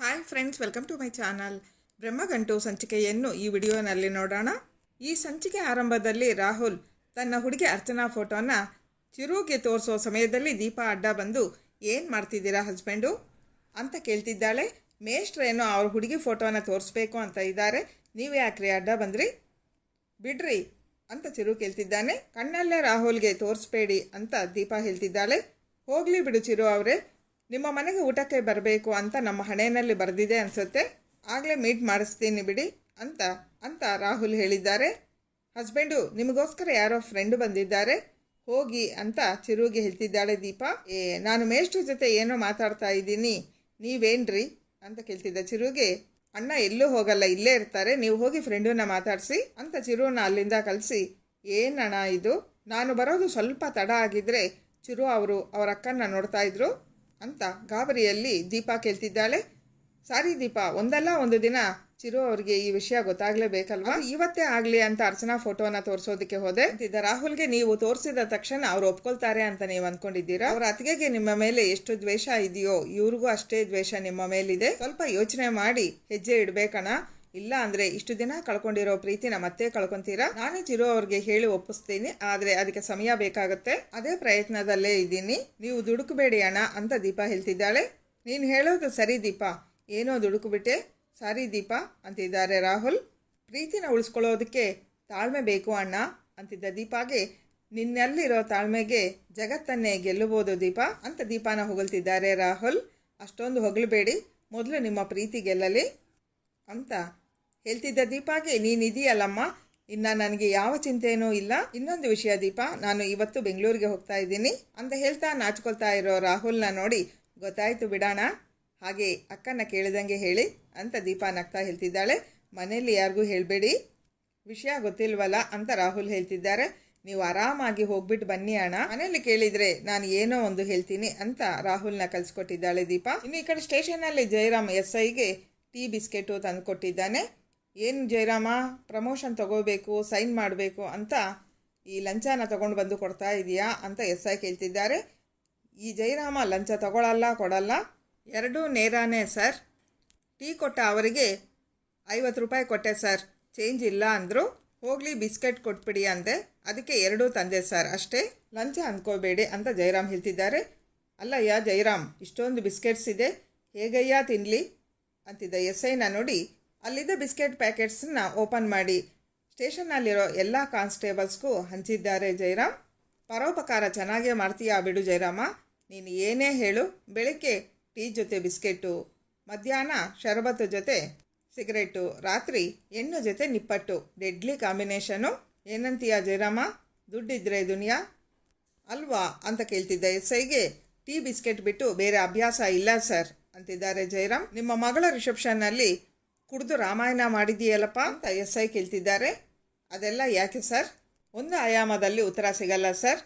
Hi friends welcome to my channel Brahmagantu ಸಂಚಿಕೆಯನ್ನು ಈ ವಿಡಿಯೋನಲ್ಲಿ ನೋಡೋಣ. ಈ ಸಂಚಿಕೆ ಆರಂಭದಲ್ಲಿ ರಾಹುಲ್ ತನ್ನ ಹುಡುಗಿ ಅರ್ಚನಾ ಫೋಟೋನ ಚಿರುಗೆ ತೋರಿಸೋ ಸಮಯದಲ್ಲಿ ದೀಪಾ ಅಡ್ಡ ಬಂದು, ಏನು ಮಾಡ್ತಿದ್ದೀರಾ ಹಸ್ಬೆಂಡು ಅಂತ ಕೇಳ್ತಿದ್ದಾಳೆ. ಮೇಷ್ಟ್ರೇನೋ ಅವ್ರ ಹುಡುಗಿ ಫೋಟೋನ ತೋರಿಸ್ಬೇಕು ಅಂತ ಇದ್ದಾರೆ. ನೀವೇ ಯಾಕ್ರಿ ಅಡ್ಡ ಬಂದ್ರಿ? ಬಿಡ್ರಿ ಅಂತ ಚಿರು ಕೇಳ್ತಿದ್ದಾನೆ. ಕಣ್ಣಲ್ಲೇ ರಾಹುಲ್ಗೆ ತೋರಿಸ್ಬೇಡಿ ಅಂತ ದೀಪಾ ಹೇಳ್ತಿದ್ದಾಳೆ. ಹೋಗಲಿ ಬಿಡು ಚಿರು ಅವರೇ. ನಿಮ್ಮ ಮನೆಗೆ ಊಟಕ್ಕೆ ಬರಬೇಕು ಅಂತ ನಮ್ಮ ಹಣೆಯಲ್ಲಿ ಬರೆದಿದೆ ಅನಿಸುತ್ತೆ. ಆಗಲೇ ಮೀಟ್ ಮಾಡಿಸ್ತೀನಿ ಬಿಡಿ ಅಂತ ಅಂತ ರಾಹುಲ್ ಹೇಳಿದ್ದಾರೆ. ಹಸ್ಬೆಂಡು, ನಿಮಗೋಸ್ಕರ ಯಾರೋ ಫ್ರೆಂಡು ಬಂದಿದ್ದಾರೆ. ಹೋಗಿ ಅಂತ ಚಿರುಗೆ ಹೇಳ್ತಿದ್ದಾಳೆ ದೀಪಾ. ಏ, ನಾನು ಮೇಷ್ಟ್ರ ಜೊತೆ ಏನೋ ಮಾತಾಡ್ತಾ ಇದ್ದೀನಿ. ನೀವೇನ್ರಿ ಅಂತ ಕೇಳ್ತಿದ್ದ ಚಿರುಗೆ. ಅಣ್ಣ ಎಲ್ಲೂ ಹೋಗಲ್ಲ, ಇಲ್ಲೇ ಇರ್ತಾರೆ. ನೀವು ಹೋಗಿ ಫ್ರೆಂಡನ್ನ ಮಾತಾಡಿಸಿ ಅಂತ ಚಿರುನ ಅಲ್ಲಿಂದ ಕಲಿಸಿ ಏನಣ್ಣ ಇದು? ನಾನು ಬರೋದು ಸ್ವಲ್ಪ ತಡ ಆಗಿದ್ದರೆ ಚಿರು ಅವರು ಅವರ ಅಕ್ಕನ್ನ ನೋಡ್ತಾ ಇದ್ರು. ಅಂತ ಗಾಬರಿಯಲ್ಲಿ ದೀಪ ಕೇಳ್ತಿದ್ದಾಳೆ. ಸಾರಿ ದೀಪ, ಒಂದಲ್ಲ ಒಂದು ದಿನ ಚಿರು ಅವರಿಗೆ ಈ ವಿಷಯ ಗೊತ್ತಾಗ್ಲೇಬೇಕಲ್ವಾ? ಇವತ್ತೇ ಆಗಲಿ ಅಂತ ಅರ್ಚನಾ ಫೋಟೋನ ತೋರಿಸೋದಕ್ಕೆ ಹೋದೆ. ಅಂತಿದ್ದ ರಾಹುಲ್ಗೆ ನೀವು ತೋರಿಸಿದ ತಕ್ಷಣ ಅವ್ರು ಒಪ್ಕೊಳ್ತಾರೆ ಅಂತ ನೀವು ಅನ್ಕೊಂಡಿದ್ದೀರಾ? ಅವ್ರ ಅತ್ತಿಗೆಗೆ ನಿಮ್ಮ ಮೇಲೆ ಎಷ್ಟು ದ್ವೇಷ ಇದೆಯೋ, ಇವ್ರಿಗೂ ಅಷ್ಟೇ ದ್ವೇಷ ನಿಮ್ಮ ಮೇಲಿದೆ. ಸ್ವಲ್ಪ ಯೋಚನೆ ಮಾಡಿ ಹೆಜ್ಜೆ ಇಡ್ಬೇಕಣ. ಇಲ್ಲ ಅಂದ್ರೆ ಇಷ್ಟು ದಿನ ಕಳ್ಕೊಂಡಿರೋ ಪ್ರೀತಿನ ಮತ್ತೆ ಕಳ್ಕೊಂತೀರಾ? ನಾನೇ ಚಿರು ಅವ್ರಿಗೆ ಹೇಳಿ ಒಪ್ಪಿಸ್ತೀನಿ, ಆದ್ರೆ ಅದಕ್ಕೆ ಸಮಯ ಬೇಕಾಗುತ್ತೆ. ಅದೇ ಪ್ರಯತ್ನದಲ್ಲೇ ಇದ್ದೀನಿ. ನೀವು ದುಡುಕಬೇಡಿ ಅಣ್ಣ ಅಂತ ದೀಪ ಹೇಳ್ತಿದ್ದಾಳೆ. ನೀನು ಹೇಳೋದು ಸರಿ ದೀಪ. ಏನೋ ದುಡುಕುಬಿಟ್ಟೆ. ಸಾರಿ ದೀಪ, ಅಂತಿದ್ದಾರೆ ರಾಹುಲ್. ಪ್ರೀತಿನ ಉಳಿಸ್ಕೊಳ್ಳೋದಕ್ಕೆ ತಾಳ್ಮೆ ಬೇಕು ಅಣ್ಣ, ಅಂತಿದ್ದ ದೀಪಾಗೆ. ನಿನ್ನಲ್ಲಿರೋ ತಾಳ್ಮೆಗೆ ಜಗತ್ತನ್ನೇ ಗೆಲ್ಲಬಹುದು ದೀಪ, ಅಂತ ದೀಪಾನ ಹೊಗಳ್ತಿದ್ದಾರೆ ರಾಹುಲ್. ಅಷ್ಟೊಂದು ಹೊಗಳಬೇಡಿ. ಮೊದಲು ನಿಮ್ಮ ಪ್ರೀತಿ ಗೆಲ್ಲಲಿ, ಅಂತ ಹೇಳ್ತಿದ್ದ ದೀಪಾಗೆ ನೀನಿದೆಯಲ್ಲಮ್ಮ ಇನ್ನು ನನಗೆ ಯಾವ ಚಿಂತೆಯೂ ಇಲ್ಲ. ಇನ್ನೊಂದು ವಿಷಯ ದೀಪ, ನಾನು ಇವತ್ತು ಬೆಂಗಳೂರಿಗೆ ಹೋಗ್ತಾ ಇದ್ದೀನಿ. ಅಂತ ಹೇಳ್ತಾ ನಾಚ್ಕೊಳ್ತಾ ಇರೋ ರಾಹುಲ್ನ ನೋಡಿ, ಗೊತ್ತಾಯಿತು ಬಿಡೋಣ. ಹಾಗೆ ಅಕ್ಕನ ಕೇಳಿದಂಗೆ ಹೇಳಿ ಅಂತ ದೀಪ ನಗ್ತಾ ಹೇಳ್ತಿದ್ದಾಳೆ. ಮನೆಯಲ್ಲಿ ಯಾರಿಗೂ ಹೇಳಬೇಡಿ. ವಿಷಯ ಗೊತ್ತಿಲ್ವಲ್ಲ ಅಂತ ರಾಹುಲ್ ಹೇಳ್ತಿದ್ದಾರೆ. ನೀವು ಆರಾಮಾಗಿ ಹೋಗ್ಬಿಟ್ಟು ಬನ್ನಿ ಅಣ್ಣ. ಮನೇಲಿ ಕೇಳಿದ್ರೆ ನಾನು ಏನೋ ಒಂದು ಹೇಳ್ತೀನಿ ಅಂತ ರಾಹುಲ್ನ ಕಲಿಸ್ಕೊಟ್ಟಿದ್ದಾಳೆ ದೀಪ. ಇನ್ನು ಈ ಕಡೆ ಸ್ಟೇಷನಲ್ಲಿ ಜಯರಾಮ್ ಎಸ್ ಐಗೆ ಟೀ ಬಿಸ್ಕೆಟು ತಂದು ಕೊಟ್ಟಿದ್ದಾನೆ ಏನು ಜಯರಾಮ, ಪ್ರಮೋಷನ್ ತಗೋಬೇಕು ಸೈನ್ ಮಾಡಬೇಕು ಅಂತ ಈ ಲಂಚನ ತಗೊಂಡು ಬಂದು ಕೊಡ್ತಾ ಇದೆಯಾ ಅಂತ ಎಸ್ ಐ ಕೇಳ್ತಿದ್ದಾರೆ. ಈ ಜಯರಾಮ ಲಂಚ ತಗೊಳ್ಳಲ್ಲ ಕೊಡಲ್ಲ. ಎರಡೂ ನೇರಾನೇ ಸರ್. ಟೀ ಕೊಟ್ಟ ಅವರಿಗೆ ಐವತ್ತು ರೂಪಾಯಿ ಕೊಟ್ಟೆ ಸರ್. ಚೇಂಜ್ ಇಲ್ಲ ಅಂದರು. ಹೋಗಲಿ, ಬಿಸ್ಕೆಟ್ ಕೊಟ್ಬಿಡಿ ಅಂದೆ. ಅದಕ್ಕೆ ಎರಡೂ ತಂದೆ ಸರ್ ಅಷ್ಟೇ. ಲಂಚ ಅಂದ್ಕೋಬೇಡಿ ಅಂತ ಜಯರಾಮ್ ಹೇಳ್ತಿದ್ದಾರೆ. ಅಲ್ಲಯ್ಯ, ಜಯರಾಮ್, ಇಷ್ಟೊಂದು ಬಿಸ್ಕೆಟ್ಸ್ ಇದೆ. ಹೇಗಯ್ಯ ತಿನ್ನಲಿ ಅಂತಿದ್ದ ಎಸ್ ಐನ ನೋಡಿ ಅಲ್ಲಿದ್ದ ಬಿಸ್ಕೆಟ್ ಪ್ಯಾಕೆಟ್ಸನ್ನು ಓಪನ್ ಮಾಡಿ ಸ್ಟೇಷನ್ನಲ್ಲಿರೋ ಎಲ್ಲ ಕಾನ್ಸ್ಟೇಬಲ್ಸ್ಗೂ ಹಂಚಿದ್ದಾರೆ ಜೈರಾಮ್ ಪರೋಪಕಾರ ಚೆನ್ನಾಗೇ ಮಾಡ್ತೀಯಾ ಬಿಡು ಜೈರಾಮ. ನೀನು ಏನೇ ಹೇಳು. ಬೆಳಗ್ಗೆ ಟೀ ಜೊತೆ ಬಿಸ್ಕೆಟ್ಟು ಮಧ್ಯಾಹ್ನ ಶರಬತ್ತು ಜೊತೆ ಸಿಗರೇಟು, ರಾತ್ರಿ ಎಣ್ಣು ಜೊತೆ ನಿಪ್ಪಟ್ಟು. Deadly combination. ಏನಂತೀಯ ಜೈರಾಮ? ದುಡ್ಡಿದ್ರೆ ದುನಿಯಾ. ಅಲ್ವಾ? ಅಂತ ಕೇಳ್ತಿದ್ದ ಎಸ್ ಐಗೆ ಟೀ ಬಿಸ್ಕೆಟ್ ಬಿಟ್ಟು ಬೇರೆ ಅಭ್ಯಾಸ ಇಲ್ಲ ಸರ್, ಅಂತಿದ್ದಾರೆ ಜೈರಾಮ್ ನಿಮ್ಮ ಮಗಳ ರಿಸೆಪ್ಷನ್ನಲ್ಲಿ ಕುಡಿದು ರಾಮಾಯಣ ಮಾಡಿದೀಯಲ್ಲಪ್ಪ ಅಂತ ಎಸ್ ಐ ಕೇಳ್ತಿದ್ದಾರೆ. ಅದೆಲ್ಲ ಯಾಕೆ ಸರ್? ಒಂದು ಆಯಾಮದಲ್ಲಿ ಉತ್ತರ ಸಿಗಲ್ಲ ಸರ್.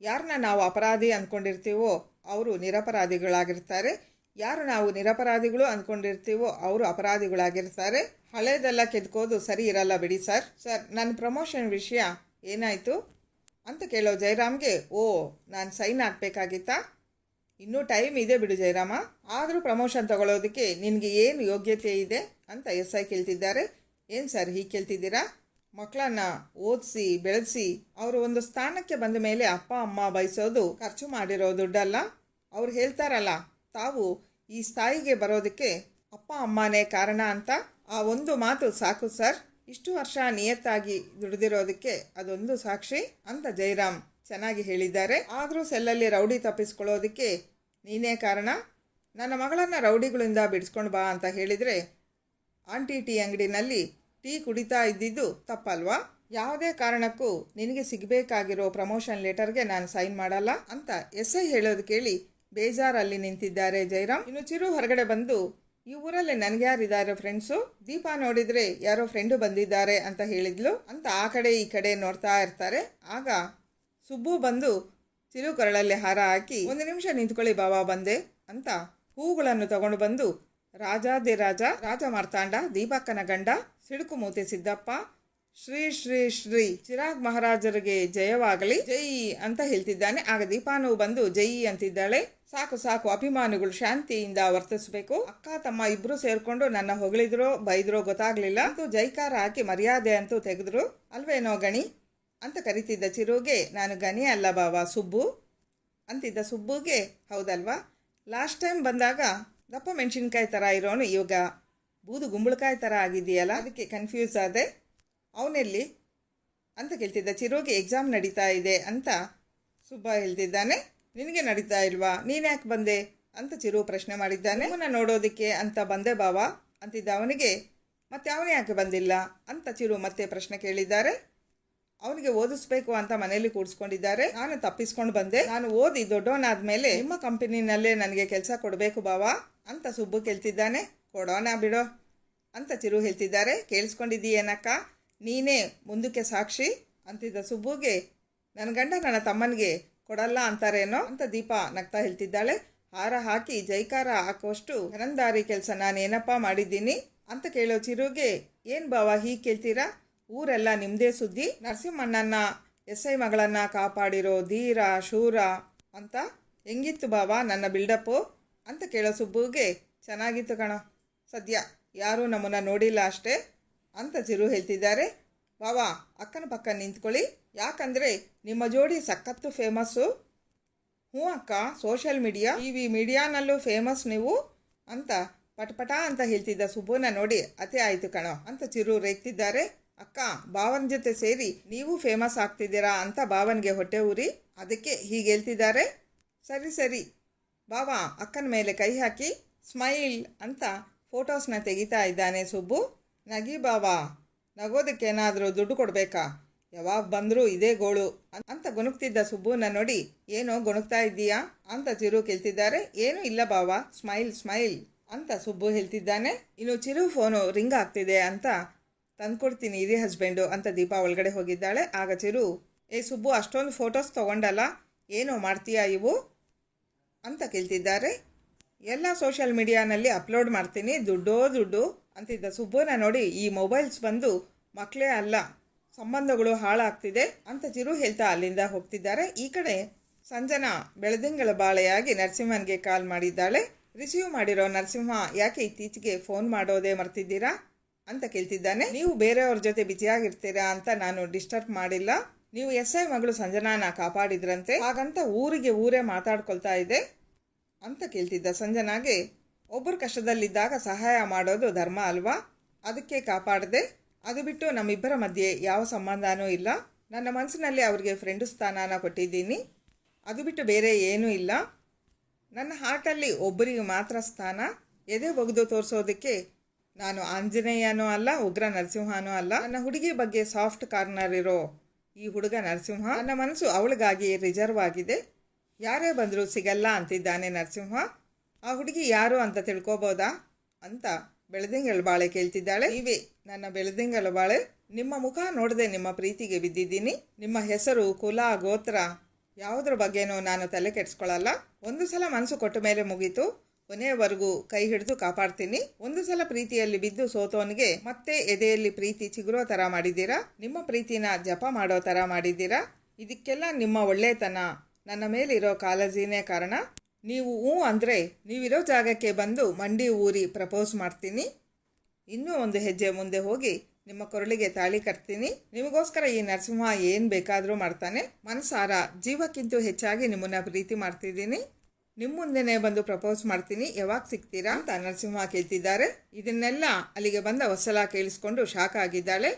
ಯಾರನ್ನ ನಾವು ಅಪರಾಧಿ ಅಂದ್ಕೊಂಡಿರ್ತೀವೋ ಅವರು ನಿರಪರಾಧಿಗಳಾಗಿರ್ತಾರೆ. ಯಾರು ನಾವು ನಿರಪರಾಧಿಗಳು ಅಂದ್ಕೊಂಡಿರ್ತೀವೋ ಅವರು ಅಪರಾಧಿಗಳಾಗಿರ್ತಾರೆ. ಹಳೇದೆಲ್ಲ ಕೆದ್ಕೋದು ಸರಿ ಇರಲ್ಲ ಬಿಡಿ ಸರ್. ಸರ್, ನನ್ನ ಪ್ರಮೋಷನ್ ವಿಷಯ ಏನಾಯಿತು? ಅಂತ ಕೇಳೋ ಜಯರಾಮ್ಗೆ ಓ, ನಾನು ಸೈನ್ ಹಾಕ್ಬೇಕಾಗಿತ್ತಾ? ಇನ್ನೂ ಟೈಮ್ ಇದೆ ಬಿಡು ಜಯರಾಮ ಆದರೂ ಪ್ರಮೋಷನ್ ತಗೊಳ್ಳೋದಕ್ಕೆ ನಿನಗೆ ಏನು ಯೋಗ್ಯತೆ ಇದೆ? ಅಂತ ಎಸ್ ಐ ಕೇಳ್ತಿದ್ದಾರೆ. ಏನು ಸರ್ ಹೀಗೆ ಕೇಳ್ತಿದ್ದೀರಾ? ಮಕ್ಕಳನ್ನ ಓದಿಸಿ, ಬೆಳೆಸಿ, ಅವರು ಒಂದು ಸ್ಥಾನಕ್ಕೆ ಬಂದ ಮೇಲೆ ಅಪ್ಪ, ಅಮ್ಮ ಬಯಸೋದು ಖರ್ಚು ಮಾಡಿರೋ ದುಡ್ಡಲ್ಲ. ಅವ್ರು ಹೇಳ್ತಾರಲ್ಲ, ತಾವು ಈ ಸ್ಥಾಯಿಗೆ ಬರೋದಕ್ಕೆ ಅಪ್ಪ, ಅಮ್ಮನೇ ಕಾರಣ ಅಂತ. ಆ ಒಂದು ಮಾತು ಸಾಕು ಸರ್. ಇಷ್ಟು ವರ್ಷ ನಿಯತ್ತಾಗಿ ದುಡಿದಿರೋದಕ್ಕೆ ಅದೊಂದು ಸಾಕ್ಷಿ ಅಂತ ಜೈರಾಮ್ ಚೆನ್ನಾಗಿ ಹೇಳಿದ್ದಾರೆ. ಆದರೂ ಸೆಲ್ಲಲ್ಲಿ ರೌಡಿ ತಪ್ಪಿಸ್ಕೊಳ್ಳೋದಕ್ಕೆ ನೀನೇ ಕಾರಣ. ನನ್ನ ಮಗಳನ್ನು ರೌಡಿಗಳಿಂದ ಬಿಡಿಸ್ಕೊಂಡು ಬಾ ಅಂತ ಹೇಳಿದರೆ ಆಂಟಿ ಟೀ ಅಂಗಡಿನಲ್ಲಿ ಟೀ ಕುಡಿತಾ ಇದ್ದಿದ್ದು ತಪ್ಪಲ್ವಾ? ಯಾವುದೇ ಕಾರಣಕ್ಕೂ ನಿನಗೆ ಸಿಗಬೇಕಾಗಿರೋ ಪ್ರಮೋಷನ್ ಲೆಟರ್ಗೆ ನಾನು ಸೈನ್ ಮಾಡಲ್ಲ ಅಂತ ಎಸ್ ಐ ಹೇಳೋದು ಕೇಳಿ ಬೇಜಾರಲ್ಲಿ ನಿಂತಿದ್ದಾರೆ ಜೈರಾಮ್. ಇನ್ನು ಚಿರು ಹೊರಗಡೆ ಬಂದು, ಈ ಊರಲ್ಲಿ ನನಗೆ ಯಾರಿದ್ದಾರೆ ಫ್ರೆಂಡ್ಸು? ದೀಪಾ ನೋಡಿದರೆ ಯಾರೋ ಫ್ರೆಂಡು ಬಂದಿದ್ದಾರೆ ಅಂತ ಹೇಳಿದ್ಲು. ಅಂತ ಆ ಕಡೆ ಈ ಕಡೆ ನೋಡ್ತಾ ಇರ್ತಾರೆ. ಆಗ ಸುಬ್ಬು ಬಂದು ಚಿರು ಕೊರಳಲ್ಲಿ ಹಾರ ಹಾಕಿ, ಒಂದು ನಿಮಿಷ ನಿಂತ್ಕೊಳ್ಳಿ ಬಾಬಾ ಬಂದೆ ಅಂತ ಹೂಗಳನ್ನು ತಗೊಂಡು ಬಂದು ರಾಜಾದಿರಾಜ ರಾಜ ಮಾರ್ತಾಂಡ, ದೀಪಕ್ಕನ ಗಂಡ, ಸಿಡುಕು ಮೂತೆ ಸಿದ್ದಪ್ಪ, ಶ್ರೀ ಶ್ರೀ ಶ್ರೀ ಚಿರಾಗ್ ಮಹಾರಾಜರಿಗೆ ಜಯವಾಗಲಿ. ಜೈ ಅಂತ ಹೇಳ್ತಿದ್ದಾನೆ. ಆಗ ದೀಪಾನು ಬಂದು ಜೈ ಅಂತಿದ್ದಾಳೆ. ಸಾಕು ಸಾಕು ಅಭಿಮಾನಿಗಳು ಶಾಂತಿಯಿಂದ ವರ್ತಿಸಬೇಕು. ಅಕ್ಕ, ತಮ್ಮ ಇಬ್ರು ಸೇರ್ಕೊಂಡು ನನ್ನ ಹೊಗಳಿದ್ರೋ ಬೈದ್ರೋ ಗೊತ್ತಾಗ್ಲಿಲ್ಲ. ಅಂತೂ ಜೈಕಾರ ಹಾಕಿ ಮರ್ಯಾದೆ ಅಂತೂ ತೆಗೆದ್ರು. ಅಲ್ವೇನೋ ಗಣಿ? ಅಂತ ಕರಿತಿದ್ದ ಚಿರುಗೆ, ನಾನು ಗಣಿ ಅಲ್ಲ ಬಾವ ಸುಬ್ಬು. ಅಂತಿದ್ದ ಸುಬ್ಬುಗೆ, ಹೌದಲ್ವಾ? ಲಾಸ್ಟ್ ಟೈಮ್ ಬಂದಾಗ ದಪ್ಪ ಮೆಣಸಿನ್ಕಾಯಿ ಥರ ಇರೋನು, ಇವಾಗ ಬೂದು ಗುಂಬಳಕಾಯಿ ಥರ ಆಗಿದೆಯಲ್ಲ, ಅದಕ್ಕೆ ಕನ್ಫ್ಯೂಸ್ ಆದೆ. ಅವನೆಲ್ಲಿ? ಅಂತ ಕೇಳ್ತಿದ್ದ, ಚಿರೋಗಿ ಎಕ್ಸಾಮ್ ನಡೀತಾ ಇದೆ ಅಂತ ಸುಬ್ಬ ಹೇಳ್ತಿದ್ದಾನೆ. ನಿನಗೆ ನಡೀತಾ ಇಲ್ವಾ? ನೀನು ಯಾಕೆ ಬಂದೆ? ಅಂತ ಚಿರು ಪ್ರಶ್ನೆ ಮಾಡಿದ್ದಾನೆ. ಅವನ ನೋಡೋದಕ್ಕೆ ಅಂತ ಬಂದೆ ಬಾವ, ಅಂತಿದ್ದ ಅವನಿಗೆ, ಮತ್ತೆ ಅವನು ಯಾಕೆ ಬಂದಿಲ್ಲ? ಅಂತ ಚಿರು ಮತ್ತೆ ಪ್ರಶ್ನೆ ಕೇಳಿದ್ದಾರೆ. ಅವನಿಗೆ ಓದಿಸ್ಬೇಕು ಅಂತ ಮನೆಯಲ್ಲಿ ಕೂಡಿಸ್ಕೊಂಡಿದ್ದಾರೆ. ನಾನು ತಪ್ಪಿಸ್ಕೊಂಡು ಬಂದೆ. ನಾನು ಓದಿ ದೊಡ್ಡವನಾದ್ಮೇಲೆ ನಿಮ್ಮ ಕಂಪನಿನಲ್ಲೇ ನನಗೆ ಕೆಲಸ ಕೊಡಬೇಕು ಬಾವಾ. ಅಂತ ಸುಬ್ಬು ಕೇಳ್ತಿದ್ದಾನೆ. ಕೊಡೋಣ ಬಿಡೋ. ಅಂತ ಚಿರು ಹೇಳ್ತಿದ್ದಾರೆ. ಕೇಳಿಸ್ಕೊಂಡಿದ್ದೀಯೇನಕ್ಕ? ನೀನೇ ಮುಂದಕ್ಕೆ ಸಾಕ್ಷಿ ಅಂತಿದ್ದ ಸುಬ್ಬುಗೆ, ನನ್ನ ಗಂಡ ನನ್ನ ತಮ್ಮನಿಗೆ ಕೊಡಲ್ಲ ಅಂತಾರೇನೋ? ಅಂತ ದೀಪ ನಗ್ತಾ ಹೇಳ್ತಿದ್ದಾಳೆ. ಹಾರ ಹಾಕಿ ಜೈಕಾರ ಹಾಕೋಷ್ಟು ಹನಂದಾರಿ ಕೆಲಸ ನಾನೇನಪ್ಪ ಮಾಡಿದ್ದೀನಿ? ಅಂತ ಕೇಳೋ ಚಿರುಗೆ, ಏನು ಬಾವ ಹೀಗೆ ಕೇಳ್ತೀರಾ? ಊರೆಲ್ಲ ನಿಮ್ಮದೇ ಸುದ್ದಿ. ನರಸಿಂಹಣ್ಣನ ಎಸ್ ಐ ಮಗಳನ್ನು ಕಾಪಾಡಿರೋ ಧೀರ, ಶೂರ ಅಂತ. ಹೆಂಗಿತ್ತು ಬಾವ ನನ್ನ ಬಿಲ್ಡಪ್ಪು? ಅಂತ ಕೇಳೋ ಸುಬ್ಬುಗೆ ಚೆನ್ನಾಗಿತ್ತು ಕಣೋ. ಸದ್ಯ ಯಾರೂ ನಮ್ಮನ್ನು ನೋಡಿಲ್ಲ ಅಷ್ಟೇ ಅಂತ ಚಿರು ಹೇಳ್ತಿದ್ದಾರೆ. ಬಾವಾ, ಅಕ್ಕನ ಪಕ್ಕ ನಿಂತ್ಕೊಳ್ಳಿ. ಯಾಕಂದರೆ ನಿಮ್ಮ ಜೋಡಿ ಸಖತ್ತು ಫೇಮಸ್ಸು ಹ್ಞೂ ಅಕ್ಕ ಸೋಷಿಯಲ್ ಮೀಡಿಯಾ ಟಿ ವಿ ಮೀಡಿಯಾನಲ್ಲೂ ಫೇಮಸ್ ನೀವು ಅಂತ ಪಟಪಟ ಅಂತ ಹೇಳ್ತಿದ್ದ ಸುಬ್ಬುನ ನೋಡಿ ಅತಿ ಆಯಿತು ಕಣೋ ಅಂತ ಚಿರು ರೇಗ್ತಿದ್ದಾರೆ. ಅಕ್ಕ, ಭಾವನ ಜೊತೆ ಸೇರಿ ನೀವು ಫೇಮಸ್ ಆಗ್ತಿದ್ದೀರಾ ಅಂತ ಭಾವನಿಗೆ ಹೊಟ್ಟೆ ಊರಿ ಅದಕ್ಕೆ ಹೀಗೆ ಹೇಳ್ತಿದ್ದಾರೆ. ಸರಿ ಸರಿ ಬಾವ ಅಕ್ಕನ ಮೇಲೆ ಕೈ ಹಾಕಿ, ಸ್ಮೈಲ್ ಅಂತ ಫೋಟೋಸ್ನ ತೆಗಿತಾ ಇದ್ದಾನೆ ಸುಬ್ಬು. ನಗಿ ಬಾವಾ ನಗೋದಕ್ಕೇನಾದರೂ ದುಡ್ಡು ಕೊಡಬೇಕಾ? ಯಾವಾಗ ಬಂದರೂ ಇದೇ ಗೋಳು ಅಂತ ಗುಣುಕ್ತಿದ್ದ ಸುಬ್ಬುನ ನೋಡಿ, ಏನೋ ಗುಣಕ್ತಾ ಇದ್ದೀಯಾ? ಅಂತ ಚಿರು ಕೇಳ್ತಿದ್ದಾರೆ. ಏನೂ ಇಲ್ಲ ಬಾವಾ ಸ್ಮೈಲ್ ಸ್ಮೈಲ್ ಅಂತ ಸುಬ್ಬು ಹೇಳ್ತಿದ್ದಾನೆ. ಇನ್ನು ಚಿರು ಫೋನು ರಿಂಗ್ ಆಗ್ತಿದೆ ಅಂತ ತಂದ್ಕೊಡ್ತೀನಿ ಇದೇ ಹಸ್ಬೆಂಡು ಅಂತ ದೀಪಾ ಒಳಗಡೆ ಹೋಗಿದ್ದಾಳೆ. ಆಗ ಚಿರು, ಏ ಸುಬ್ಬು, ಅಷ್ಟೊಂದು ಫೋಟೋಸ್ ತಗೊಂಡಲ್ಲ? ಏನೋ ಮಾಡ್ತೀಯಾ ಇವು? ಅಂತ ಕೇಳ್ತಿದ್ದಾರೆ. ಎಲ್ಲ ಸೋಷಿಯಲ್ ಮೀಡಿಯಾನಲ್ಲಿ ಅಪ್ಲೋಡ್ ಮಾಡ್ತೀನಿ. ದುಡ್ಡೋ ದುಡ್ಡು ಅಂತಿದ್ದ ಸುಬ್ಬುನ ನೋಡಿ ಈ ಮೊಬೈಲ್ಸ್ ಬಂದು ಮಕ್ಕಳೇ ಅಲ್ಲ, ಸಂಬಂಧಗಳು ಹಾಳಾಗ್ತಿದೆ ಅಂತ ಚಿರು ಹೇಳ್ತಾ ಅಲ್ಲಿಂದ ಹೋಗ್ತಿದ್ದಾರೆ. ಈ ಕಡೆ ಸಂಜನಾ ಬೆಳದಿಂಗಳ ಬಾಳೆಯಾಗಿ ನರಸಿಂಹನ್ಗೆ ಕಾಲ್ ಮಾಡಿದ್ದಾಳೆ. ರಿಸೀವ್ ಮಾಡಿರೋ ನರಸಿಂಹ, ಯಾಕೆ ಇತ್ತೀಚೆಗೆ ಫೋನ್ ಮಾಡೋದೇ ಮರ್ತಿದ್ದೀರಾ? ಅಂತ ಕೇಳ್ತಿದ್ದಾನೆ. ನೀವು ಬೇರೆಯವ್ರ ಜೊತೆ ಬಿಜಿಯಾಗಿರ್ತೀರಾ ಅಂತ ನಾನು ಡಿಸ್ಟರ್ಬ್ ಮಾಡಿಲ್ಲ. ನೀವು ಎಸ್ ಐ ಮಗಳು ಸಂಜನಾನ ಕಾಪಾಡಿದ್ರಂತೆ. ಹಾಗಂತ ಊರಿಗೆ ಊರೇ ಮಾತಾಡ್ಕೊಳ್ತಾ ಇದೆ. ಅಂತ ಕೇಳ್ತಿದ್ದ ಸಂಜನಾಗೆ, ಒಬ್ಬರು ಕಷ್ಟದಲ್ಲಿದ್ದಾಗ ಸಹಾಯ ಮಾಡೋದು ಧರ್ಮ ಅಲ್ವಾ? ಅದಕ್ಕೆ ಕಾಪಾಡದೆ, ಅದು ಬಿಟ್ಟು ನಮ್ಮಿಬ್ಬರ ಮಧ್ಯೆ ಯಾವ ಸಂಬಂಧನೂ ಇಲ್ಲ. ನನ್ನ ಮನಸ್ಸಿನಲ್ಲಿ ಅವರಿಗೆ ಫ್ರೆಂಡ್ ಸ್ಥಾನನ ಕೊಟ್ಟಿದ್ದೀನಿ. ಅದು ಬಿಟ್ಟು ಬೇರೆ ಏನೂ ಇಲ್ಲ. ನನ್ನ ಹಾರ್ಟಲ್ಲಿ ಒಬ್ಬರಿಗೆ ಮಾತ್ರ ಸ್ಥಾನ. ಎದೆ ಒಗೆದು ತೋರಿಸೋದಕ್ಕೆ ನಾನು ಆಂಜನೇಯನೂ ಅಲ್ಲ, ಉಗ್ರ ನರಸಿಂಹನೂ ಅಲ್ಲ. ನನ್ನ ಹುಡುಗಿ ಬಗ್ಗೆ ಸಾಫ್ಟ್ ಕಾರ್ನರ್ ಇರೋ ಈ ಹುಡುಗ ನರಸಿಂಹ, ನನ್ನ ಮನಸ್ಸು ಅವಳಿಗಾಗಿ ರಿಸರ್ವ್ ಆಗಿದೆ. ಯಾರೇ ಬಂದರೂ ಸಿಗಲ್ಲ ಅಂತಿದ್ದಾನೆ ನರಸಿಂಹ. ಆ ಹುಡುಗಿ ಯಾರು ಅಂತ ತಿಳ್ಕೊಬೋದಾ? ಅಂತ ಬೆಳದಿಂಗಳ ಬಾಳೆ ಕೇಳ್ತಿದ್ದಾಳೆ. ನೀವೇ, ನನ್ನ ಬೆಳದಿಂಗಳ ಬಾಳೆ, ನಿಮ್ಮ ಮುಖ ನೋಡದೆ ನಿಮ್ಮ ಪ್ರೀತಿಗೆ ಬಿದ್ದಿದ್ದೀನಿ. ನಿಮ್ಮ ಹೆಸರು ಕುಲ, ಗೋತ್ರ, ಯಾವುದ್ರ ಬಗ್ಗೆನೂ ನಾನು ತಲೆ ಕೆಡಿಸ್ಕೊಳ್ಳಲ್ಲ ಒಂದು ಸಲ ಮನಸ್ಸು ಕೊಟ್ಟ ಮೇಲೆ ಮುಗೀತು. ಕೊನೆಯವರೆಗೂ ಕೈ ಹಿಡಿದು ಕಾಪಾಡ್ತೀನಿ. ಒಂದು ಸಲ ಪ್ರೀತಿಯಲ್ಲಿ ಬಿದ್ದು ಸೋತೋನಿಗೆ ಮತ್ತೆ ಎದೆಯಲ್ಲಿ ಪ್ರೀತಿ ಚಿಗುರೋ ಥರ ಮಾಡಿದ್ದೀರಾ? ನಿಮ್ಮ ಪ್ರೀತಿನ ಜಪ ಮಾಡೋ ಥರ ಮಾಡಿದ್ದೀರಾ? ಇದಕ್ಕೆಲ್ಲ ನಿಮ್ಮ ಒಳ್ಳೆತನ ನನ್ನ ಮೇಲಿರೋ ಕಾಳಜಿನೇ ಕಾರಣ ನೀವು ಹ್ಞೂ ಅಂದರೆ ನೀವಿರೋ ಜಾಗಕ್ಕೆ ಬಂದು ಮಂಡಿ ಊರಿ ಪ್ರಪೋಸ್ ಮಾಡ್ತೀನಿ. ಇನ್ನೂ ಒಂದು ಹೆಜ್ಜೆ ಮುಂದೆ ಹೋಗಿ ನಿಮ್ಮ ಕೊರಳಿಗೆ ತಾಳಿ ಕಟ್ತೀನಿ. ನಿಮಗೋಸ್ಕರ ಈ ನರಸಿಂಹ ಏನು ಬೇಕಾದರೂ ಮಾಡ್ತಾನೆ. ಮನಸಾರ ಜೀವಕ್ಕಿಂತ ಹೆಚ್ಚಾಗಿ ನಿಮ್ಮನ್ನು ಪ್ರೀತಿ ಮಾಡ್ತಿದ್ದೀನಿ. ನಿಮ್ಮ ಮುಂದೆನೇ ಬಂದು ಪ್ರಪೋಸ್ ಮಾಡ್ತೀನಿ. ಯಾವಾಗ ಸಿಗ್ತೀರಾ ಅಂತ ನರಸಿಂಹ ಕೇಳ್ತಿದ್ದಾರೆ. ಇದನ್ನೆಲ್ಲ ಅಲ್ಲಿಗೆ ಬಂದ ಹೊಸಲ ಕೇಳಿಸ್ಕೊಂಡು ಶಾಕ್ ಆಗಿದ್ದಾಳೆ.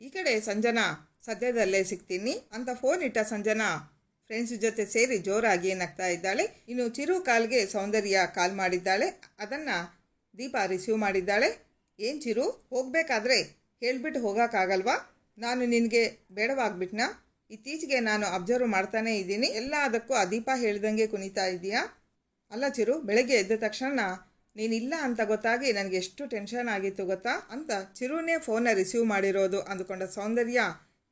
ಈ ಕಡೆ ಸಂಜನಾ ಸದ್ಯದಲ್ಲೇ ಸಿಗ್ತೀನಿ. ಅಂತ ಫೋನ್ ಇಟ್ಟ ಸಂಜನಾ ಫ್ರೆಂಡ್ಸ್ ಜೊತೆ ಸೇರಿ ಜೋರಾಗಿ ಏನಾಗ್ತಾ ಇದ್ದಾಳೆ? ಇನ್ನು ಚಿರು ಕಾಲ್ಗೆ ಸೌಂದರ್ಯ ಕಾಲ್ ಮಾಡಿದ್ದಾಳೆ. ಅದನ್ನು ದೀಪ ರಿಸೀವ್ ಮಾಡಿದ್ದಾಳೆ. ಏನು ಚಿರು, ಹೋಗಬೇಕಾದ್ರೆ ಹೇಳ್ಬಿಟ್ಟು ಹೋಗೋಕ್ಕಾಗಲ್ವಾ ನಾನು ನಿನಗೆ ಬೇಡವಾಗ್ಬಿಟ್ನಾ? ಇತ್ತೀಚೆಗೆ ನಾನು ಅಬ್ಸರ್ವ್ ಮಾಡ್ತಾನೇ ಇದ್ದೀನಿ. ಎಲ್ಲ ಅದಕ್ಕೂ ಆ ದೀಪ ಹೇಳ್ದಂಗೆ ಕುಣಿತಾ ಇದೆಯಾ? ಅಲ್ಲ ಚಿರು, ಬೆಳಗ್ಗೆ ಎದ್ದ ತಕ್ಷಣ ನೀನಿಲ್ಲ ಅಂತ ಗೊತ್ತಾಗಿ ನನಗೆ ಎಷ್ಟು ಟೆನ್ಷನ್ ಆಗಿತ್ತು ಗೊತ್ತಾ? ಅಂತ ಚಿರುನೇ ಫೋನ ರಿಸೀವ್ ಮಾಡಿರೋದು ಅಂದುಕೊಂಡ ಸೌಂದರ್ಯ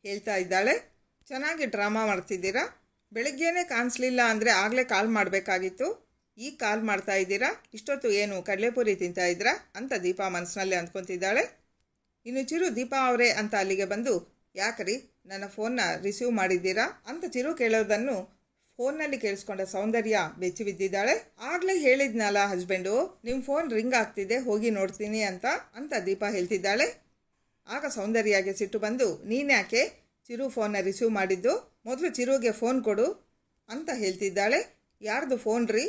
ಹೇಳ್ತಾ ಇದ್ದಾಳೆ. ಚೆನ್ನಾಗಿ ಡ್ರಾಮಾ ಮಾಡ್ತಿದ್ದೀರಾ? ಬೆಳಗ್ಗೆನೇ ಕಾಣಿಸ್ಲಿಲ್ಲ ಅಂದರೆ ಆಗಲೇ ಕಾಲ್ ಮಾಡಬೇಕಾಗಿತ್ತು. ಈಗ ಕಾಲ್ ಮಾಡ್ತಾ ಇದ್ದೀರಾ? ಇಷ್ಟೊತ್ತು ಏನು ಕಡಲೆಪುರಿ ತಿಂತಾ ಇದ್ದೀರಾ ಅಂತ ದೀಪಾ ಮನಸ್ಸಿನಲ್ಲಿ ಅಂದ್ಕೊತಿದ್ದಾಳೆ. ಇನ್ನು ಚಿರು ದೀಪಾ ಅವರೇ ಅಂತ ಅಲ್ಲಿಗೆ ಬಂದು, ಯಾಕ್ರಿ ನನ್ನ ಫೋನ್ನ ರಿಸೀವ್ ಮಾಡಿದ್ದೀರಾ? ಅಂತ ಚಿರು ಕೇಳೋದನ್ನು ಫೋನ್ನಲ್ಲಿ ಕೇಳಿಸ್ಕೊಂಡ ಸೌಂದರ್ಯ ಬೆಚ್ಚಿ ಬಿದ್ದಿದ್ದಾಳೆ. ಆಗಲೇ ಹೇಳಿದ್ನಲ್ಲ ಹಸ್ಬೆಂಡು ನಿಮ್ಮ ಫೋನ್ ರಿಂಗ್ ಆಗ್ತಿದೆ, ಹೋಗಿ ನೋಡ್ತೀನಿ ಅಂತ ಅಂತ ದೀಪಾ ಹೇಳ್ತಿದ್ದಾಳೆ. ಆಗ ಸೌಂದರ್ಯಗೆ ಸಿಟ್ಟು ಬಂದು, ನೀನ್ಯಾಕೆ ಚಿರು ಫೋನ್ನ ರಿಸೀವ್ ಮಾಡಿದ್ದು. ಮೊದಲು ಚಿರುಗೆ ಫೋನ್ ಕೊಡು ಅಂತ ಹೇಳ್ತಿದ್ದಾಳೆ. ಯಾರ್ದು ಫೋನ್ ರೀ?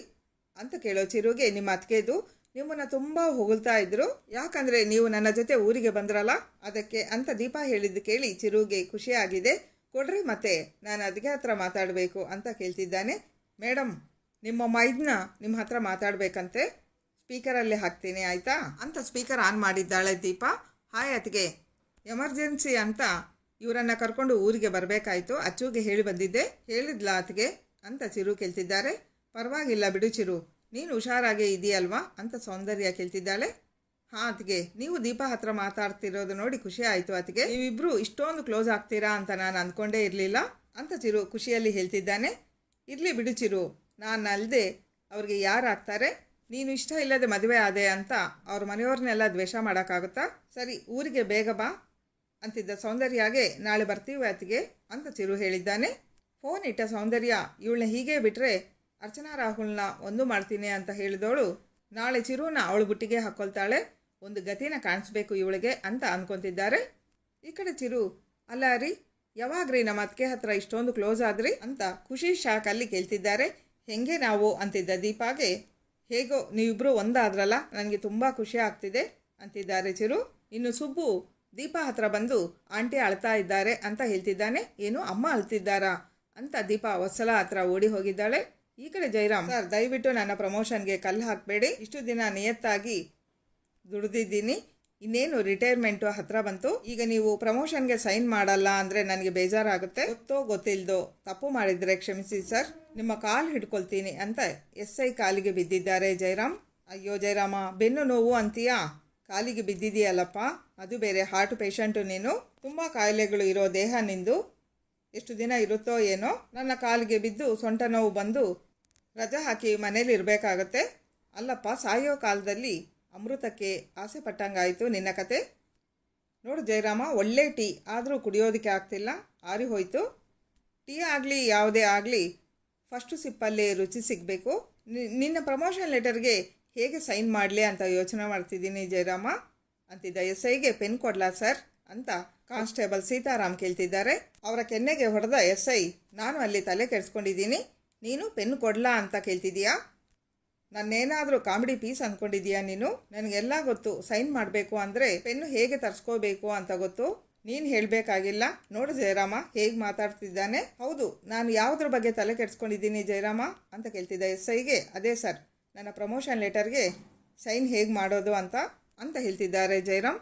ಅಂತ ಕೇಳೋ ಚಿರುಗೆ ನಿಮ್ಮ ಅತ್ತಿಗೆದು ನಿಮ್ಮನ್ನು ತುಂಬ ಹೊಗಳ್ತಾ ಇದ್ರು. ಯಾಕಂದರೆ ನೀವು ನನ್ನ ಜೊತೆ ಊರಿಗೆ ಬಂದ್ರಲ್ಲ? ಅದಕ್ಕೆ ಅಂತ ದೀಪ ಹೇಳಿದ್ದು ಕೇಳಿ ಚಿರುಗೆ ಖುಷಿಯಾಗಿದೆ ಕೊಡ್ರಿ ಮತ್ತೆ, ನಾನು ಅದಕ್ಕೆ ಹತ್ರ ಮಾತಾಡಬೇಕು ಅಂತ ಕೇಳ್ತಿದ್ದಾನೆ. ಮೇಡಮ್ ನಿಮ್ಮ ಮೈದ್ನ ನಿಮ್ಮ ಹತ್ರ ಮಾತಾಡಬೇಕಂತೆ. ಸ್ಪೀಕರಲ್ಲೇ ಹಾಕ್ತೀನಿ, ಆಯಿತಾ? ಅಂತ ಸ್ಪೀಕರ್ ಆನ್ ಮಾಡಿದ್ದಾಳೆ ದೀಪ. ಹಾಯ್ ಅತ್ಗೆ ಎಮರ್ಜೆನ್ಸಿ ಅಂತ ಇವರನ್ನು ಕರ್ಕೊಂಡು ಊರಿಗೆ ಬರಬೇಕಾಯ್ತು. ಅಚ್ಚುಗೆ ಹೇಳಿ ಬಂದಿದ್ದೆ. ಹೇಳಿದ್ಲ ಆತಗೆ ಅಂತ ಚಿರು ಕೇಳ್ತಿದ್ದಾರೆ. ಪರವಾಗಿಲ್ಲ ಬಿಡು ಚಿರು. ನೀನು ಹುಷಾರಾಗೇ ಇದೆಯಲ್ವಾ? ಅಂತ ಸೌಂದರ್ಯ ಕೇಳ್ತಿದ್ದಾಳೆ. ಹಾಂ ಅತಿಗೆ ನೀವು ದೀಪ ಹತ್ರ ಮಾತಾಡ್ತಿರೋದು ನೋಡಿ ಖುಷಿ ಆಯಿತು ಅತಿಗೆ ನೀವಿಬ್ರು ಇಷ್ಟೊಂದು ಕ್ಲೋಸ್ ಆಗ್ತೀರಾ ಅಂತ ನಾನು ಅಂದ್ಕೊಂಡೇ ಇರಲಿಲ್ಲ ಅಂತ ಚಿರು ಖುಷಿಯಲ್ಲಿ ಹೇಳ್ತಿದ್ದಾನೆ. ಇರಲಿ ಬಿಡು ಚಿರು. ನಾನು ಅಲ್ಲದೆ ಅವ್ರಿಗೆ ಯಾರು ಆಗ್ತಾರೆ ನೀನು ಇಷ್ಟ ಇಲ್ಲದೆ ಮದುವೆ ಆದೆ ಅಂತ ಅವ್ರ ಮನೆಯವ್ರನ್ನೆಲ್ಲ ದ್ವೇಷ ಮಾಡೋಕ್ಕಾಗುತ್ತಾ? ಸರಿ, ಊರಿಗೆ ಬೇಗ ಬಾ. ಅಂತಿದ್ದ ಸೌಂದರ್ಯಾಗೆ ನಾಳೆ ಬರ್ತೀವಿ ಆತಿಗೆ ಅಂತ ಚಿರು ಹೇಳಿದ್ದಾನೆ. ಫೋನ್ ಇಟ್ಟ ಸೌಂದರ್ಯ, ಇವಳನ್ನ ಹೀಗೆ ಬಿಟ್ಟರೆ ಅರ್ಚನಾ ರಾಹುಲ್ನ ಒಂದು ಮಾಡ್ತೀನಿ ಅಂತ ಹೇಳಿದವಳು. ನಾಳೆ ಚಿರುನ ಅವಳು ಬುಟ್ಟಿಗೆ ಹಾಕ್ಕೊಳ್ತಾಳೆ ಒಂದು ಗತಿನ ಕಾಣಿಸ್ಬೇಕು ಇವಳಿಗೆ ಅಂತ ಅಂದ್ಕೊತಿದ್ದಾರೆ ಈ ಕಡೆ ಚಿರು ಅಲ್ಲ ರೀ, ಯಾವಾಗ್ರಿ ನಮ್ಮ ಅತ್ತಿಗೆ ಹತ್ರ ಇಷ್ಟೊಂದು ಕ್ಲೋಸ್ ಆದ್ರಿ ಅಂತ ಖುಷಿ, ಶಾಕ್ ಅಲ್ಲಿ ಕೇಳ್ತಿದ್ದಾರೆ. ಹೆಂಗೆ ನಾವು ಅಂತಿದ್ದ ದೀಪಾಗೆ, ಹೇಗೋ ನೀವಿಬ್ಬರು ಒಂದಾದ್ರಲ್ಲ, ನನಗೆ ತುಂಬ ಖುಷಿ ಆಗ್ತಿದೆ ಅಂತಿದ್ದಾರೆ ಚಿರು ಇನ್ನು ಸುಬ್ಬು ದೀಪಾ ಹತ್ರ ಬಂದು, ಆಂಟಿ ಅಳ್ತಾ ಇದ್ದಾರೆ ಅಂತ ಹೇಳ್ತಿದ್ದಾನೆ. ಏನು, ಅಮ್ಮ ಅಳ್ತಿದ್ದಾರಾ? ಅಂತ ದೀಪ ವತ್ಸಲ ಹತ್ರ ಓಡಿ ಹೋಗಿದ್ದಾಳೆ. ಈ ಕಡೆ ಜೈರಾಮ್, ಸರ್, ದಯವಿಟ್ಟು ನನ್ನ ಪ್ರಮೋಷನ್ಗೆ ಕಲ್ಲು ಹಾಕಬೇಡಿ. ಇಷ್ಟು ದಿನ ನಿಯತ್ತಾಗಿ ದುಡಿದಿದ್ದೀನಿ. ಇನ್ನೇನು ರಿಟೈರ್ಮೆಂಟು ಹತ್ರ ಬಂತು. ಈಗ ನೀವು ಪ್ರಮೋಷನ್ಗೆ ಸೈನ್ ಮಾಡಲ್ಲ ಅಂದರೆ ನನಗೆ ಬೇಜಾರಾಗುತ್ತೆ. ಗೊತ್ತೋ ಗೊತ್ತಿಲ್ಲದೋ ತಪ್ಪು ಮಾಡಿದರೆ ಕ್ಷಮಿಸಿ, ಸರ್. ನಿಮ್ಮ ಕಾಲು ಹಿಡ್ಕೊಳ್ತೀನಿ ಅಂತ ಎಸ್ ಐ ಕಾಲಿಗೆ ಬಿದ್ದಿದ್ದಾರೆ ಜೈರಾಮ್. ಅಯ್ಯೋ ಜೈರಾಮ, ಬೆನ್ನು ನೋವು ಅಂತೀಯಾ? ಕಾಲಿಗೆ ಬಿದ್ದಿದೆಯಲ್ಲಪ್ಪ ಅದು ಬೇರೆ ಹಾರ್ಟ್ ಪೇಷಂಟು ನೀನು. ತುಂಬ ಕಾಯಿಲೆಗಳು ಇರೋ ದೇಹ ನಿಂದು. ಎಷ್ಟು ದಿನ ಇರುತ್ತೋ ಏನೋ. ನನ್ನ ಕಾಲಿಗೆ ಬಿದ್ದು ಸೊಂಟ ನೋವು ಬಂದು ರಜಾ ಹಾಕಿ ಮನೇಲಿ ಇರಬೇಕಾಗತ್ತೆ. ಅಲ್ಲಪ್ಪ, ಸಾಯೋ ಕಾಲದಲ್ಲಿ ಅಮೃತಕ್ಕೆ ಆಸೆ ಪಟ್ಟಂಗಾಯಿತು ನಿನ್ನ ಕತೆ. ನೋಡು ಜಯರಾಮ, ಒಳ್ಳೆ ಟೀ ಆದರೂ ಕುಡಿಯೋದಕ್ಕೆ ಆಗ್ತಿಲ್ಲ. ಆರಿ ಹೋಯಿತು. ಟೀ ಆಗಲಿ, ಯಾವುದೇ ಆಗಲಿ ಫಸ್ಟು ಸಿಪ್ಪಲ್ಲೇ ರುಚಿ ಸಿಗಬೇಕು. ನಿನ್ನ ಪ್ರಮೋಷನ್ ಲೆಟರ್ಗೆ ಹೇಗೆ ಸೈನ್ ಮಾಡಲಿ ಅಂತ ಯೋಚನೆ ಮಾಡ್ತಿದ್ದೀನಿ ಜಯರಾಮ. ಅಂತಿದ್ದ ಎಸ್ ಐಗೆ ಪೆನ್ ಕೊಡ್ಲಾ ಸರ್? ಅಂತ ಕಾನ್ಸ್ಟೇಬಲ್ ಸೀತಾರಾಮ್ ಕೇಳ್ತಿದ್ದಾರೆ. ಅವರ ಕೆನ್ನೆಗೆ ಹೊಡೆದ ಎಸ್ ಐ ನಾನು ಅಲ್ಲಿ ತಲೆ ಕೆಡಿಸ್ಕೊಂಡಿದ್ದೀನಿ. ನೀನು ಪೆನ್ ಕೊಡ್ಲಾ ಅಂತ ಕೇಳ್ತಿದ್ದೀಯಾ ನನ್ನೇನಾದರೂ ಕಾಮಿಡಿ ಪೀಸ್ ಅಂದ್ಕೊಂಡಿದ್ದೀಯಾ ನೀನು? ನನಗೆಲ್ಲ ಗೊತ್ತು. ಸೈನ್ ಮಾಡಬೇಕು ಅಂದರೆ ಪೆನ್ನು ಹೇಗೆ ತರಿಸ್ಕೋಬೇಕು ಅಂತ ಗೊತ್ತು. ನೀನು ಹೇಳಬೇಕಾಗಿಲ್ಲ. ನೋಡು ಜಯರಾಮ, ಹೇಗೆ ಮಾತಾಡ್ತಿದ್ದಾನೆ. ಹೌದು, ನಾನು ಯಾವುದ್ರ ಬಗ್ಗೆ ತಲೆ ಕೆಡಿಸ್ಕೊಂಡಿದ್ದೀನಿ ಜಯರಾಮ? ಅಂತ ಕೇಳ್ತಿದ್ದ ಎಸ್ ಐಗೆ ಅದೇ ಸರ್, ನನ್ನ ಪ್ರಮೋಷನ್ ಲೆಟರ್ಗೆ ಸೈನ್ ಹೇಗೆ ಮಾಡೋದು ಅಂತ ಅಂತ ಹೇಳ್ತಿದ್ದಾರೆ ಜಯರಾಮ್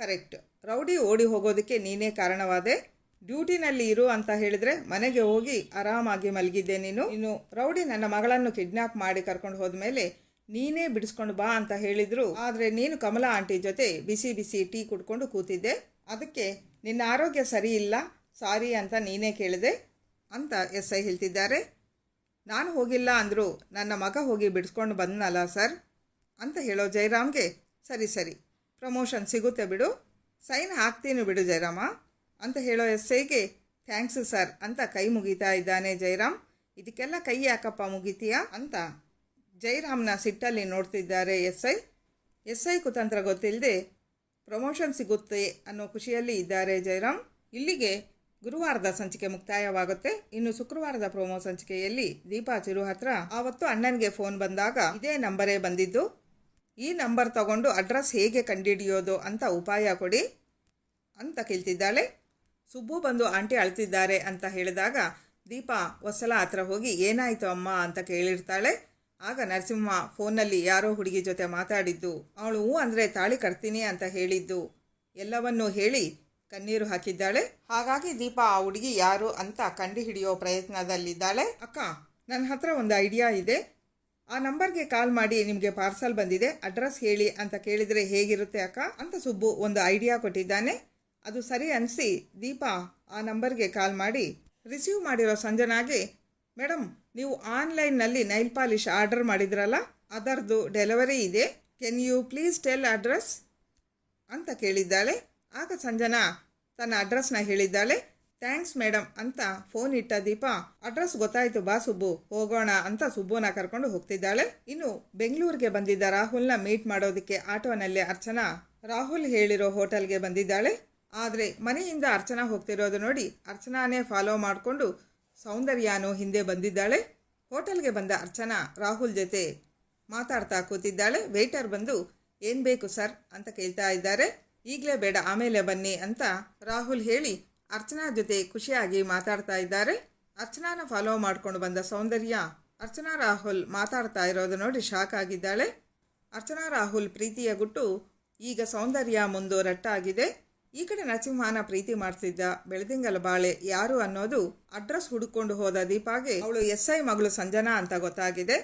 ಕರೆಕ್ಟ್ ರೌಡಿ ಓಡಿ ಹೋಗೋದಕ್ಕೆ ನೀನೇ ಕಾರಣವಾದೆ. ಡ್ಯೂಟಿನಲ್ಲಿ ಇರು ಅಂತ ಹೇಳಿದ್ರೆ ಮನೆಗೆ ಹೋಗಿ ಆರಾಮಾಗಿ ಮಲಗಿದ್ದೆ ನೀನು. ಇನ್ನು ರೌಡಿ ನನ್ನ ಮಗಳನ್ನು ಕಿಡ್ನಾಪ್ ಮಾಡಿ ಕರ್ಕೊಂಡು ಹೋದ್ಮೇಲೆ ನೀನೇ ಬಿಡಿಸ್ಕೊಂಡು ಬಾ ಅಂತ ಹೇಳಿದರು. ಆದರೆ ನೀನು ಕಮಲಾ ಆಂಟಿ ಜೊತೆ ಬಿಸಿ ಬಿಸಿ ಟೀ ಕುಡ್ಕೊಂಡು ಕೂತಿದ್ದೆ. ಅದಕ್ಕೆ ನಿನ್ನ ಆರೋಗ್ಯ ಸರಿ ಇಲ್ಲ, ಸಾರಿ ಅಂತ ನೀನೇ ಕೇಳಿದೆ ಅಂತ ಎಸ್ ಐ ಹೇಳ್ತಿದ್ದಾರೆ. ನಾನು ಹೋಗಿಲ್ಲ ಅಂದರೂ ನನ್ನ ಮಗ ಹೋಗಿ ಬಿಡಿಸ್ಕೊಂಡು ಬಂದನಲ್ಲ ಸರ್ ಅಂತ ಹೇಳೋ ಜಯರಾಮ್ಗೆ ಸರಿ ಸರಿ. ಪ್ರಮೋಷನ್ ಸಿಗುತ್ತೆ ಬಿಡು. ಸೈನ್ ಹಾಕ್ತೀನಿ ಬಿಡು ಜಯರಾಮ. ಅಂತ ಹೇಳೋ ಎಸ್ ಐಗೆ ಥ್ಯಾಂಕ್ಸು ಸರ್ ಅಂತ ಕೈ ಮುಗಿತಾ ಇದ್ದಾನೆ ಜಯರಾಮ್. ಇದಕ್ಕೆಲ್ಲ ಕೈ ಯಾಕಪ್ಪ ಮುಗಿತೀಯಾ ಅಂತ ಜೈರಾಮ್ನ ಸಿಟ್ಟಲ್ಲಿ ನೋಡ್ತಿದ್ದಾರೆ ಎಸ್ ಐ ಎಸ್ ಐ ಕುತಂತ್ರ ಗೊತ್ತಿಲ್ಲದೆ ಪ್ರಮೋಷನ್ ಸಿಗುತ್ತೆ ಅನ್ನೋ ಖುಷಿಯಲ್ಲಿ ಇದ್ದಾರೆ ಜೈರಾಮ್ ಇಲ್ಲಿಗೆ ಗುರುವಾರದ ಸಂಚಿಕೆ ಮುಕ್ತಾಯವಾಗುತ್ತೆ. ಇನ್ನು ಶುಕ್ರವಾರದ ಪ್ರೋಮೋ ಸಂಚಿಕೆಯಲ್ಲಿ ದೀಪಾ ಚಿರು ಹತ್ರ. ಆವತ್ತು ಅಣ್ಣನಿಗೆ ಫೋನ್ ಬಂದಾಗ ಇದೇ ನಂಬರೇ ಬಂದಿದ್ದು. ಈ ನಂಬರ್ ತಗೊಂಡು ಅಡ್ರೆಸ್ ಹೇಗೆ ಕಂಡುಹಿಡಿಯೋದು ಅಂತ ಉಪಾಯ ಕೊಡಿ ಅಂತ ಕೇಳ್ತಿದ್ದಾಳೆ. ಸುಬ್ಬು ಬಂದು ಆಂಟಿ ಅಳ್ತಿದ್ದಾರೆ ಅಂತ ಹೇಳಿದಾಗ ದೀಪಾ ಹೊಸಲ ಹತ್ರ ಹೋಗಿ ಏನಾಯಿತು ಅಮ್ಮ? ಅಂತ ಕೇಳಿರ್ತಾಳೆ. ಆಗ ನರಸಿಂಹ ಫೋನಲ್ಲಿ ಯಾರೋ ಹುಡುಗಿ ಜೊತೆ ಮಾತಾಡಿದ್ದು. ಅವಳು ಹೂ ಅಂದರೆ ತಾಳಿ ಕಟ್ತೀನಿ ಅಂತ ಹೇಳಿದ್ದು. ಎಲ್ಲವನ್ನೂ ಹೇಳಿ ಕಣ್ಣೀರು ಹಾಕಿದ್ದಾಳೆ. ಹಾಗಾಗಿ ದೀಪಾ ಆ ಹುಡುಗಿ ಯಾರು ಅಂತ ಕಂಡುಹಿಡಿಯೋ ಪ್ರಯತ್ನದಲ್ಲಿದ್ದಾಳೆ. ಅಕ್ಕ, ನನ್ನ ಹತ್ರ ಒಂದು ಐಡಿಯಾ ಇದೆ. ಆ ನಂಬರ್ಗೆ ಕಾಲ್ ಮಾಡಿ ನಿಮಗೆ ಪಾರ್ಸಲ್ ಬಂದಿದೆ, ಅಡ್ರೆಸ್ ಹೇಳಿ ಅಂತ ಕೇಳಿದರೆ ಹೇಗಿರುತ್ತೆ ಅಕ್ಕ ಅಂತ ಸುಬ್ಬು ಒಂದು ಐಡಿಯಾ ಕೊಟ್ಟಿದ್ದಾನೆ. ಅದು ಸರಿ ಅನಿಸಿ ದೀಪಾ ಆ ನಂಬರ್ಗೆ ಕಾಲ್ ಮಾಡಿ, ರಿಸೀವ್ ಮಾಡಿರೋ ಸಂಜನಾಗೆ ಮೇಡಮ್ ನೀವು ಆನ್ಲೈನ್ನಲ್ಲಿ ನೈಲ್ ಪಾಲಿಶ್ ಆರ್ಡರ್ ಮಾಡಿದ್ರಲ್ಲ ಅದರದ್ದು ಡೆಲಿವರಿ ಇದೆ, can you please tell address? ಅಂತ ಕೇಳಿದ್ದಾಳೆ. ಆಗ ಸಂಜನಾ ತನ್ನ ಅಡ್ರೆಸ್ನ ಹೇಳಿದ್ದಾಳೆ. ಥ್ಯಾಂಕ್ಸ್ ಮೇಡಮ್ ಅಂತ ಫೋನ್ ಇಟ್ಟ ದೀಪ, ಅಡ್ರೆಸ್ ಗೊತ್ತಾಯ್ತು ಬಾ ಸುಬ್ಬು, ಹೋಗೋಣ ಅಂತ ಸುಬ್ಬುನ ಕರ್ಕೊಂಡು ಹೋಗ್ತಿದ್ದಾಳೆ. ಇನ್ನು ಬೆಂಗಳೂರಿಗೆ ಬಂದಿದ್ದ ರಾಹುಲ್ನ ಮೀಟ್ ಮಾಡೋದಕ್ಕೆ ಆಟೋನಲ್ಲಿ ಅರ್ಚನಾ, ರಾಹುಲ್ ಹೇಳಿರೋ ಹೋಟೆಲ್ಗೆ ಬಂದಿದ್ದಾಳೆ. ಆದರೆ ಮನೆಯಿಂದ ಅರ್ಚನಾ ಹೋಗ್ತಿರೋದು ನೋಡಿ ಅರ್ಚನಾನೇ ಫಾಲೋ ಮಾಡಿಕೊಂಡು ಸೌಂದರ್ಯಾನು ಹಿಂದೆ ಬಂದಿದ್ದಾಳೆ. ಹೋಟೆಲ್ಗೆ ಬಂದ ಅರ್ಚನಾ ರಾಹುಲ್ ಜೊತೆ ಮಾತಾಡ್ತಾ ಕೂತಿದ್ದಾಳೆ. ವೇಟರ್ ಬಂದು, ಏನು ಬೇಕು ಸರ್? ಅಂತ ಕೇಳ್ತಾ ಇದ್ದಾರೆ. ಈಗಲೇ ಬೇಡ, ಆಮೇಲೆ ಬನ್ನಿ ಅಂತ ರಾಹುಲ್ ಹೇಳಿ ಅರ್ಚನಾ ಜೊತೆ ಖುಷಿಯಾಗಿ ಮಾತಾಡ್ತಾ ಇದ್ದಾರೆ. ಅರ್ಚನಾನ ಫಾಲೋ ಮಾಡ್ಕೊಂಡು ಬಂದ ಸೌಂದರ್ಯ ಅರ್ಚನಾ ರಾಹುಲ್ ಮಾತಾಡ್ತಾ ಇರೋದು ನೋಡಿ ಶಾಕ್ ಆಗಿದ್ದಾಳೆ. ಅರ್ಚನಾ ರಾಹುಲ್ ಪ್ರೀತಿಯ ಗುಟ್ಟು ಈಗ ಸೌಂದರ್ಯ ಮುಂದು ರಟ್ಟಾಗಿದೆ ಈ ಕಡೆ ನರಸಿಂಹನ ಪ್ರೀತಿ ಮಾಡ್ತಿದ್ದ ಬೆಳದಿಂಗಲ ಬಾಳೆ ಯಾರು ಅನ್ನೋದು ಅಡ್ರೆಸ್ ಹುಡುಕೊಂಡು ಹೋದ ದೀಪಾಗೆ ಅವಳು ಎಸ್ ಐ ಮಗಳು ಸಂಜನಾ ಅಂತ ಗೊತ್ತಾಗಿದೆ.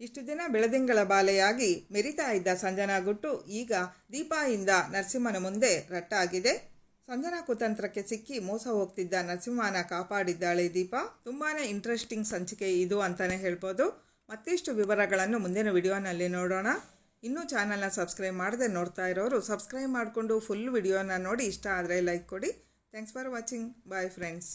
ಇಷ್ಟು ದಿನ ಬೆಳದಿಂಗಳ ಬಾಲೆಯಾಗಿ ಮೆರಿತಾ ಇದ್ದ ಸಂಜನಾ ಗುಟ್ಟು ಈಗ ದೀಪಾಯಿಂದ ನರಸಿಂಹನ ಮುಂದೆ ರಟ್ಟಾಗಿದೆ. ಸಂಜನಾ ಕುತಂತ್ರಕ್ಕೆ ಸಿಕ್ಕಿ ಮೋಸ ಹೋಗ್ತಿದ್ದ ನರಸಿಂಹನ ಕಾಪಾಡಿದ್ದಾಳೆ ದೀಪಾ. ತುಂಬಾನೇ ಇಂಟ್ರೆಸ್ಟಿಂಗ್ ಸಂಚಿಕೆ ಇದು ಅಂತಾನೆ ಹೇಳ್ಬೋದು. ಮತ್ತಿಷ್ಟು ವಿವರಗಳನ್ನು ಮುಂದಿನ ವಿಡಿಯೋನಲ್ಲಿ ನೋಡೋಣ. ಇನ್ನೂ ಚಾನಲ್ನ ಸಬ್ಸ್ಕ್ರೈಬ್ ಮಾಡದೆ ನೋಡ್ತಾ ಇರೋರು ಸಬ್ಸ್ಕ್ರೈಬ್ ಮಾಡಿಕೊಂಡು ಫುಲ್ ವಿಡಿಯೋನ ನೋಡಿ ಇಷ್ಟ ಆದರೆ ಲೈಕ್ ಕೊಡಿ. Thanks for watching bye friends